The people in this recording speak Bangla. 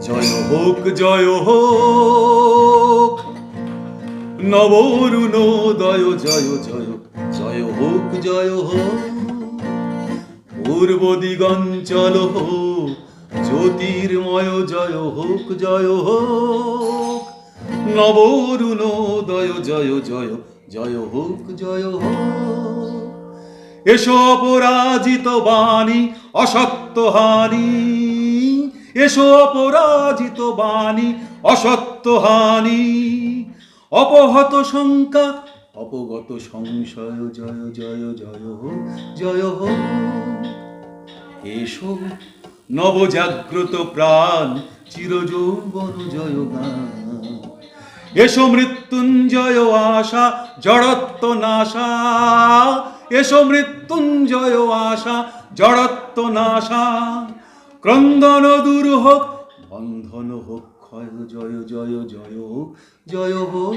জয় হোক জয় হোক। নবরুণোদয়, জয় জয় জয় হোক জয় হোক। পূর্ব দিগঞ্চল হোক, জ্যোতির্ময়, জয় হোক জয় হোক। নবরুণোদয়, জয় জয় জয় হোক জয় হোক। এসো অপরাজিত বাণী, অসত্য হানি। এসো অপরাজিত বাণী, অসত্য হানি অপহত শঙ্কা, অপগত সংশয়, জয় জয় জয় হো জয়। হো এসো নবজাগ্রত প্রাণ, চিরযৌবন জয় গান এসো মৃত্যুঞ্জয় আশা, জড়ত্ব নাশা। এসো মৃত্যুঞ্জয় আশা, জড়ত্ব নাশা। ক্রন্দন দূর হোক বন্ধন হোক ক্ষয় জয় জয় জয় জয় হোক।